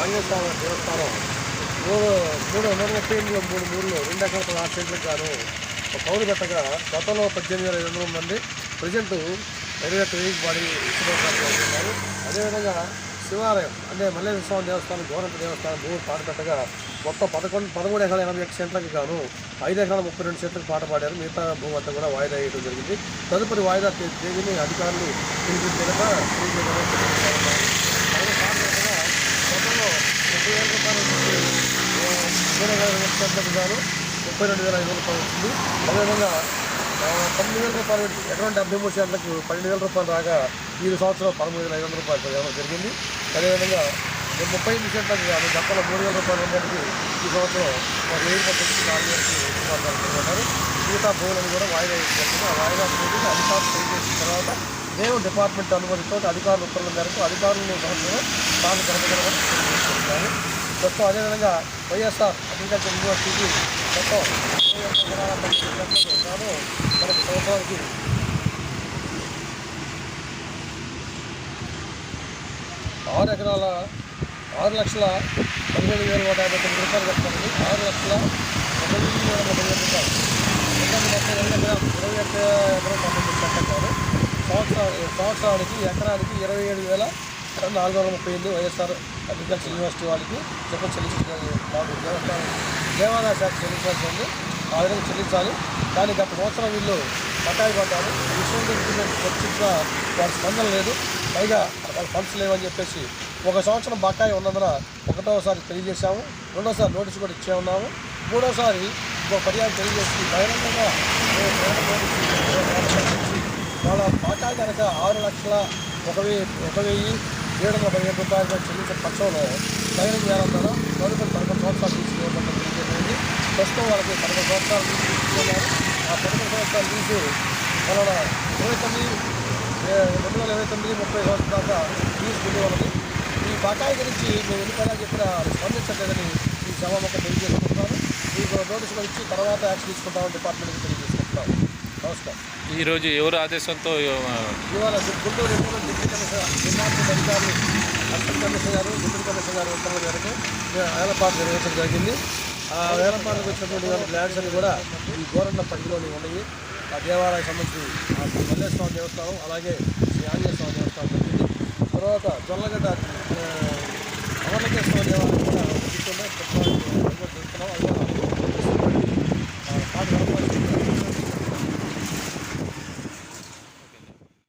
ఆంజనేయ దేవస్థానం. మూడు మూడు మూడు ముప్పై మూడు మూడు మూడులో రెండు ఎకరాల ఆరు సెంట్లకు గాను పౌరు పెట్టగా గతంలో పద్దెనిమిది వేల ఐదు వందల మంది ప్రజెంట్ ఇరవై ఒక్క వెయ్యి బాడీ ఉన్నారు. అదేవిధంగా శివాలయం అంటే మల్లేశ్వర స్వామి దేవస్థానం గోరంట దేవస్థానం భూమి పాట పెట్టగా మొత్తం పదకొండు పదమూడు ఎకరాల ఎనభై ఒక్క సెంట్లకు గాను ఐదు ఎకరాల ముప్పై రెండు సెంట్లకు పాట పాడారు. మిగతా భూమి అంతా కూడా వాయిదా వేయడం జరిగింది. తదుపరి వాయిదా తేదీని అధికారులు తెలిపి తెలిప వేల ఐదు వందల సెంట్లకు గాను ముప్పై రెండు వేల ఐదు రూపాయలు వచ్చింది అదేవిధంగా ఆ, తొమ్మిది వేల రూపాయలు ఎకరం డెబ్బై మూడు సెంట్లకు పన్నెండు వేల రూపాయలు రాగా ఈ సంవత్సరం పదమూడు వేల ఐదు వందల రూపాయలు ఇవ్వడం జరిగింది అదేవిధంగా ముప్పై ఎనిమిది సెంట్లకు కాదు గతంలో మూడు వేల రూపాయలు ఉండడానికి ఈ సంవత్సరం ఒక వెయ్యి పద్ధతికి నాలుగు వేలకి రూపాయలు మిగతా భూములను కూడా వాయిదా వేసినట్టు ఆ వాయిదా పూర్తిగా అధికారులు తెలియజేసిన తర్వాత నేను డిపార్ట్మెంట్ అనుమతితో అధికారుల ఉత్తర్వుల మేరకు అధికారులను సంవత్సరం తాను జరగగలమని తెలియజేస్తున్నాను ప్రస్తుతం అదేవిధంగా వైఎస్ఆర్ అగ్రికల్చర్ యూనివర్సిటీకి మొత్తం ఇరవై ఒక్క ఎకరాల పది సెంట్లకు మనకు సంవత్సరానికి ఆరు ఎకరాల ఆరు లక్షల పదిహేడు వేల నూట యాభై తొమ్మిది రూపాయలు కట్టాలి ఆరు లక్షల పదిహేను వేల ముప్పై వేల రూపాయలు. ఎందుకంటే మొత్తం రెండు ఎకరాలు ఇరవై ఎకరం పంపించారు సంవత్సరానికి ఎకరానికి ఇరవై ఏడు వేల నాలుగు వందల ముప్పై ఎనిమిది వైఎస్ఆర్ అగ్రికల్చర్ యూనివర్సిటీ వాళ్ళకి చెప్ప చెల్లించాలి మాకు దేవాదాయ శాఖ చెల్లించాల్సి ఉంది ఆ విధంగా చెల్లించాలి. కానీ గత సంవత్సరం వీళ్ళు బకాయి పడ్డారు. ఈ విషయం చర్చించిన వారి స్పందన లేదు. పైగా వాళ్ళ ఫండ్స్ లేవని చెప్పేసి ఒక సంవత్సరం బకాయి ఉన్నందున ఒకటోసారి తెలియజేశాము. రెండోసారి నోటీస్ కూడా ఇచ్చే ఉన్నాము. మూడోసారి ఇంకో పర్యాయం తెలియజేసి బహిరంగంగా వాళ్ళ బకాయి కనుక ఆరు లక్షల ఒక వెయ్యి ఒక వెయ్యి ఏడు వందల పదిహేను రూపాయలుగా చెల్లించిన పక్షంలో బహిరంగ వేలం ద్వారా తదుపరి పదకొండు సంవత్సరాలు తీసుకోవడం జరిగింది ప్రస్తుతం వాళ్ళకి పదకొండు సంవత్సరాలు లీజు తీసుకున్నారు. ఆ పదకొండు సంవత్సరాలు లీజు మన ఇరవై తొమ్మిది రెండు వేల ఇరవై తొమ్మిది ముప్పై సంవత్సరాల దాకా తీసుకునే వాళ్ళని ఈ బకాయి గురించి మేము ఎన్నికలా చెప్పినా స్పందించలేదని ఈ సభ మొక్క తెలియజేసుకుంటున్నాను. మీకు నోటీసులు ఇచ్చి తర్వాత యాక్షన్ తీసుకుంటామని డిపార్ట్మెంట్కి తెలియజేసుకుంటున్నాం నమస్కారం. ఈరోజు ఎవరు ఆదేశంతో ఇవాళ గుంటూరు డిప్యూటీ కమిషనర్ అధికారులు అసిస్టెంట్ కమిషనర్ గారు డిప్యూటీ కమిషనర్ గారు ఉత్తర్వుల మేరకు వేలపాటు నిర్వహించడం జరిగింది. ఆ వేలపాటుకు వచ్చినటువంటి ల్యాండ్స్ అన్ని కూడా ఈ గోరండ పరిధిలోని ఉన్నాయి. ఆ దేవాలయానికి సంబంధించి మల్లేశ్వర దేవస్థానం అలాగే శ్రీ ఆంజనేయ స్వామి దేవస్థానం జరిగింది తర్వాత జొల్లగడ్డ